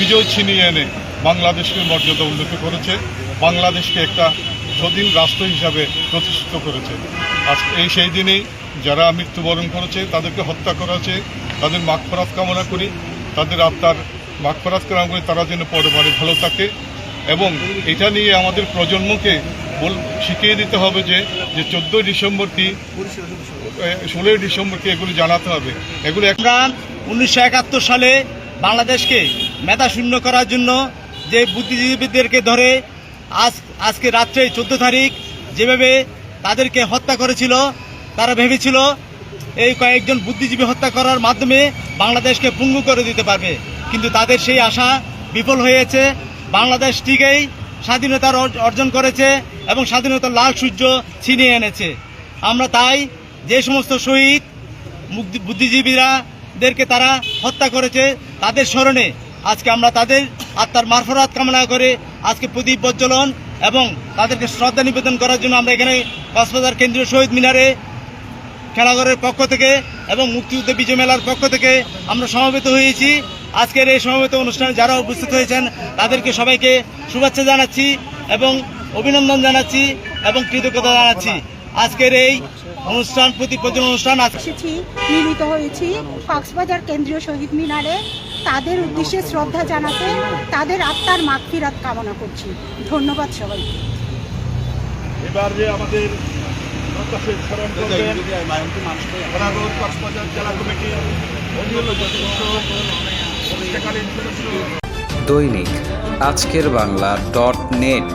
বিজয় ছিনিয়ে এনে বাংলাদেশকে মর্যাদা উন্নত করেছে, বাংলাদেশকে একটা স্বাধীন রাষ্ট্র হিসাবে প্রতিষ্ঠিত করেছে। আজ এই সেই দিনেই যারা মৃত্যুবরণ করেছে, তাদেরকে হত্যা করা হয়েছে, তাদের মাগফরাত কামনা করি, তাদের আত্মার মাগফরাত কামনা করি, তারা যেন পরিবারে ভালো থাকে এবং এটা নিয়ে আমাদের প্রজন্মকে বল, শিখিয়ে দিতে হবে যে যে চোদ্দোই ডিসেম্বর কি ষোলোই ডিসেম্বর কি এগুলি জানাতে হবে। এগুলি আমরা উনিশশো একাত্তর সালে বাংলাদেশকে মেধা শূন্য করার জন্য যে বুদ্ধিজীবীদেরকে ধরে আজ, আজকে রাত্রে চোদ্দ তারিখ যেভাবে তাদেরকে হত্যা করেছিল, তারা ভেবেছিল এই কয়েকজন বুদ্ধিজীবী হত্যা করার মাধ্যমে বাংলাদেশকে পুঙ্গু করে দিতে পারবে। কিন্তু তাদের সেই আশা বিফল হয়েছে। বাংলাদেশ ঠিকই স্বাধীনতার অর্জ- অর্জন করেছে এবং স্বাধীনতার লাল সূর্য ছিনিয়ে এনেছে। আমরা তাই যে সমস্ত শহীদ বুদ্ধিজীবীরাদেরকে তারা হত্যা করেছে, তাদের স্মরণে আজকে আমরা তাদের আত্মার মারফরাত কামনা করে আজকে প্রদীপ প্রজ্বলন এবং তাদেরকে শ্রদ্ধা নিবেদন করার জন্য আমরা এখানে কক্সবাজার কেন্দ্রীয় শহীদ মিনারে খেলাঘরের পক্ষ থেকে এবং মুক্তিযুদ্ধ বিজয় মেলার পক্ষ থেকে আমরা সমবেত হয়েছি। আজকের এই সমবেত অনুষ্ঠানে যারা উপস্থিত হয়েছেন, তাদেরকে সবাইকে শুভেচ্ছা জানাচ্ছি এবং অভিনন্দন জানাচ্ছি এবং কৃতজ্ঞতা জানাচ্ছি। আজকের এই অনুষ্ঠান প্রতি প্রজন্ম অনুষ্ঠান এসেছি, মিলিত হয়েছি কক্সবাজার কেন্দ্রীয় শহীদ মিনারে। তাদের উদ্দেশ্যে শ্রদ্ধা জানাতে তাদের আত্মার মাগফিরাত কামনা করছি। ধন্যবাদ সবাই এবার যে আমাদের প্রত্যাশী স্মরণ করবেন জেলা কমিটির অন্যান্য সদস্য প্রতিষ্ঠাকালীন সদস্য দৈনিক আজকের বাংলা ডট নেট।